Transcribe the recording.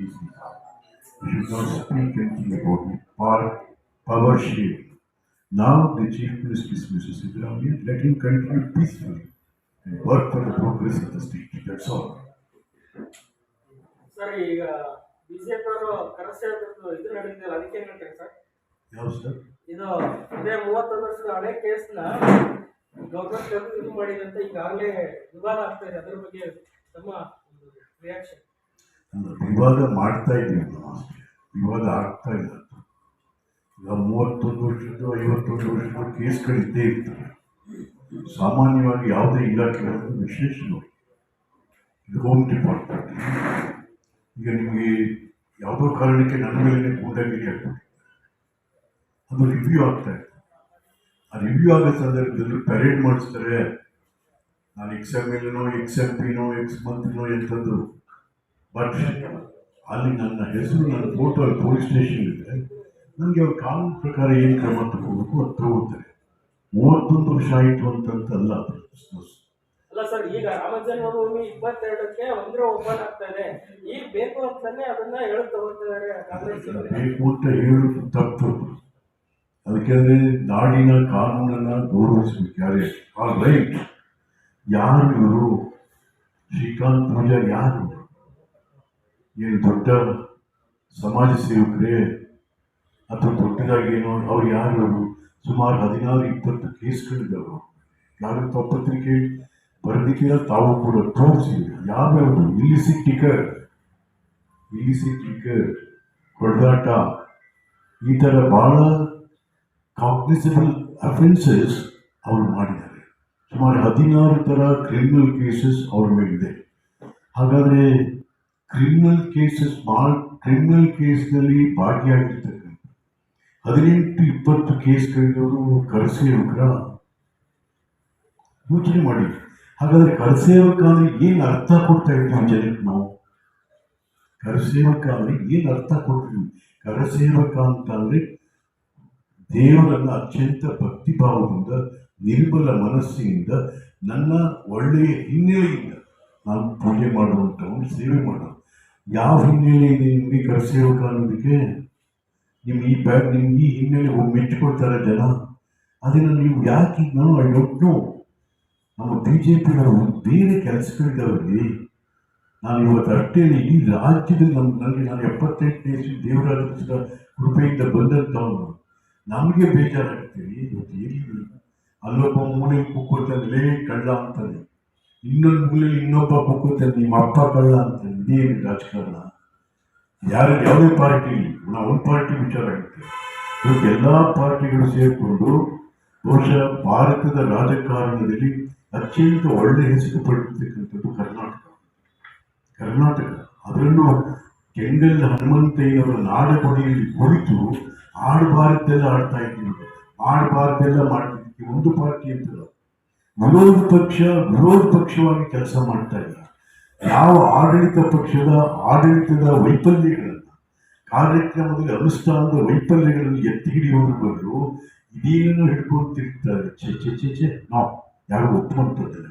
We should not speak anything about it. Power, power sharing. Now the chief minister is Mr. Siddharamaya. Let him continue peacefully and work for the progress of the state. That's all. Sir ಈಗ BJP ಅವರು ಕರಸೇವಕರು ಇದು ನಡೆದಿಲ್ಲ ಅದಕ್ಕೆ ಏನ್ ಹೇಳ್ತಾರೆ sir ಯಾವ sir ಇದು ಇದೇ ಮೂವತ್ತೊಂದು ವರ್ಷದ ಹಳೆ ಕೇಸ್ನ ಗೌರ್ಮೆಂಟ್ ಇದು ಮಾಡಿದೆ ಈಗಾಗಲೇ ವಿವಾದ ಆಗ್ತಾ ಇದೆ ಅದ್ರ ಬಗ್ಗೆ ತಮ್ಮ ರಿಯಾಕ್ಷನ್ ವಿವಾದ ಮಾಡ್ತಾ ಇದ್ದೀವಿ ನಾವು ವಿವಾದ ಆಗ್ತಾ ಇಲ್ಲ ಈಗ ಮೂವತ್ತೊಂದು ವರ್ಷದ್ದು ಐವತ್ತೊಂದು ವರ್ಷದ ಕೇಸ್ಗಳಿದ್ದೇ ಇರ್ತವೆ. ಸಾಮಾನ್ಯವಾಗಿ ಯಾವುದೇ ಇಲಾಖೆ ವಿಶೇಷ ಇದು ಹೋಮ್ ಡಿಪಾರ್ಟ್ಮೆಂಟ್ ಈಗ ನಿಮಗೆ ಯಾವುದೋ ಕಾರಣಕ್ಕೆ ನನ್ನ ಮೇಲೆ ಗೂಂಡಾಗಿರಿ ಆಗ್ತದೆ ಅದು ರಿವ್ಯೂ ಆಗ್ತಾ ಇದೆ. ಆ ರಿವ್ಯೂ ಆಗೋ ಸಂದರ್ಭದಲ್ಲಿ ಪೆರೇಡ್ ಮಾಡಿಸ್ತಾರೆ. ನಾನು ಎಕ್ಸ್ ಎಂ ಎಲ್ನೋ ಎಕ್ಸ್ ಎಂ ಪಿನೋ ಎಕ್ಸ್ ಮಂತ್ನೋ ಎಂಥದ್ದು ಬಟ್ ಅಲ್ಲಿ ನನ್ನ ಹೆಸರು ನನ್ನ ಫೋಟೋ ಪೊಲೀಸ್ ಸ್ಟೇಷನ್ ಇದೆ. ನನಗೆ ಅವ್ರ ಕಾನೂನು ಪ್ರಕಾರ ಏನು ಕ್ರಮ ತಗೋಬೇಕು ಅದು ತಗೋತಾರೆ. ಮೂವತ್ತೊಂದು ವರ್ಷ ಆಯಿತು ಅಂತಂತಲ್ಲ. ಅಲ್ಲ ಸರ್ ಈಗ ರಾಮ ಜನ್ಮಭೂಮಿ ಇಪ್ಪತ್ತೆರಡಕ್ಕೆ ಅಂದ್ರೆ ಓಪನ್ ಆಗ್ತಾ ಇದೆ ಈಗ ಬೇಕು ಅಂತಾನೆ ಅದನ್ನ ಹೇಳಿ ಅವರು. ಬೇಕು ಅಂತ ಹೇಳೋದು ತಪ್ಪು. ಅದಕ್ಕೆ ನಾಡಿನ ಕಾನೂನನ್ನ ಗೌರವಿಸಬೇಕು ಯಾರೇ. ಆ ರೈಟ್ ಯಾರು ಇವರು? ಶ್ರೀಕಾಂತ್ ಪೂಜಾರಿ ಯಾರು? ಏನು ದೊಡ್ಡ ಸಮಾಜ ಸೇವಕರೇ, ಅಥವಾ ದೊಡ್ಡದಾಗಿ ಏನೋ ಅವ್ರು ಯಾರು ಸುಮಾರು ಹದಿನಾರು, ಇಪ್ಪತ್ತು ಕೇಸ್ಗಳಿದ್ದಾವೆ ಯಾರು ಪತ್ರಿಕೆ ಬರೆದಿದ್ದೀರ ತಾವು ಕೂಡ ತೋರಿಸಿದ್ರು ಯಾವ್ಯಾವುದು? ಇಲ್ಲಿಸಿಟ್ ಟಿಕರ್. ಇಲ್ಲಿಸಿಟ್ ಟಿಕರ್ ಹೊಡೆದಾಟ ಈ ಥರ ಭಾಳ ಕಾಗ್ನಿಸಬಲ್ ಅಫೆನ್ಸಸ್ ಅವರು ಮಾಡಿದ್ದಾರೆ. ಸುಮಾರು ಹದಿನಾರು ಥರ ಕ್ರಿಮಿನಲ್ ಕೇಸಸ್ ಅವ್ರ ಮೇಲಿದೆ. ಹಾಗಾದರೆ ಕ್ರಿಮಿನಲ್ ಕೇಸಸ್ ಭಾಳ ಕ್ರಿಮಿನಲ್ ಕೇಸ್ನಲ್ಲಿ ಭಾಗಿಯಾಗಿರ್ತಕ್ಕಂಥ ಹದಿನೆಂಟು ಇಪ್ಪತ್ತು ಕೇಸ್ಗಳಿರೋರು ಕರಸೇವಕರ ಯೋಚನೆ ಮಾಡಿ. ಹಾಗಾದರೆ ಕರಸೇವಕ ಅಂದರೆ ಏನು ಅರ್ಥ ಕೊಡ್ತಾ ಇದ್ದೀವಿ ಜನಕ್ಕೆ ನಾವು? ಕರಸೇವಕ ಅಂದರೆ ಏನು ಅರ್ಥ ಕೊಡ್ತೀವಿ? ಕರಸೇವಕ ಅಂತ ದೇವರನ್ನು ದೇವರನ್ನ ಅತ್ಯಂತ ಭಕ್ತಿಭಾವದಿಂದ ನಿರ್ಬಲ ಮನಸ್ಸಿನಿಂದ, ನನ್ನ ಒಳ್ಳೆಯ ಹಿನ್ನೆಲೆಯಿಂದ ನಾನು ಪೂಜೆ ಮಾಡುವಂಥವನು, ಸೇವೆ ಮಾಡೋದು ಯಾವ ಹಿನ್ನೆಲೆ ಇದೆ ನಿಮಗೆ ಕರಸೇವಕ ಅನ್ನೋದಕ್ಕೆ? ನಿಮ್ಮ ಈ ಬ್ಯಾಗ್ ನಿಮ್ಗೆ ಈ ಹಿನ್ನೆಲೆ ಮೆಚ್ಚಿಕೊಳ್ತಾರೆ ಜನ. ಅದನ್ನು ನೀವು ಯಾಕೆ ನಾನು ಐ ಡೋಂಟ್ ನೋ ನಮ್ಮ ಬಿ ಜೆ ಪಿಗಳು ಬೇರೆ ಕೆಲಸಗಳಿದ್ದಾವೆ. ನಾನು ಇವತ್ತು ಅಷ್ಟೇ ಇಡೀ ರಾಜ್ಯದಲ್ಲಿ ನಮ್ಮ ನನಗೆ ನಾನು ಎಪ್ಪತ್ತೆಂಟನೇ ದೇವರಾಜ ಕೃಪೆಯಿಂದ ಬಂದಂಥವನು ನಮಗೆ ಬೇಜಾರಾಗ್ತೀವಿ ಇವತ್ತು ಎಲ್ಲಿ ಅಲ್ಲೊಬ್ಬ ಮೂಲೆ ಕುಕ್ಕೋತಲ್ಲೇ ಕಳ್ಳ ಅಂತಾನೆ. ಇನ್ನೊಂದು ಮೂಲೆಯಲ್ಲಿ ಇನ್ನೊಬ್ಬ ಕುಕ್ಕೋತಾನೆ ನಿಮ್ಮ ಅಪ್ಪ ಕಳ್ಳ ಅಂತ ಇದೇನು ರಾಜಕಾರಣ. ಯಾರು ಯಾವುದೇ ಪಾರ್ಟಿ ನಾವು ಒಂದು ಪಾರ್ಟಿ ವಿಚಾರ ಆಗುತ್ತೆ ಎಲ್ಲ ಪಾರ್ಟಿಗಳು ಸೇರಿಕೊಂಡು ಬಹುಶಃ ಭಾರತದ ರಾಜಕಾರಣದಲ್ಲಿ ಅತ್ಯಂತ ಒಳ್ಳೆ ಹೆಸರು ಪಡೆದಿರ್ತಕ್ಕಂಥದ್ದು ಕರ್ನಾಟಕ. ಕರ್ನಾಟಕ. ಅದರಲ್ಲೂ ಕೆಂಗಲ್ ಹನುಮಂತಯ್ಯನವರ ನಾಡಕೊಡಿಯಲ್ಲಿ ಕುಳಿತು ಆಡಬಾರದೆಲ್ಲ ಆಡ್ತಾ ಇದ್ದೀವಿ ಆಡಬಾರದೆಲ್ಲ ಮಾಡ್ತಿದ್ದಕ್ಕೆ ಒಂದು ಪಾರ್ಟಿ ಅಂತಲ್ಲ. ವಿರೋಧ ಪಕ್ಷ ವಿರೋಧ ಪಕ್ಷವಾಗಿ ಕೆಲಸ ಮಾಡ್ತಾ ಇಲ್ಲ. ಯಾವ ಆಡಳಿತ ಪಕ್ಷದ ಆಡಳಿತದ ವೈಫಲ್ಯಗಳನ್ನು, ಕಾರ್ಯಕ್ರಮದಲ್ಲಿ ಅನುಷ್ಠಾನದ ವೈಫಲ್ಯಗಳನ್ನು ಎತ್ತಿ ಹಿಡಿಯುವುದರ ಬದಲು ಇದೇನನ್ನು ಹಿಡ್ಕೊಂಡು ತಿರುಗ್ತಾರೆ ಚೆ ಚೆ ಚೆ ಚೆ ನಾವು ಯಾರು ಒಪ್ಪುವಂಥದ್ದಿಲ್ಲ.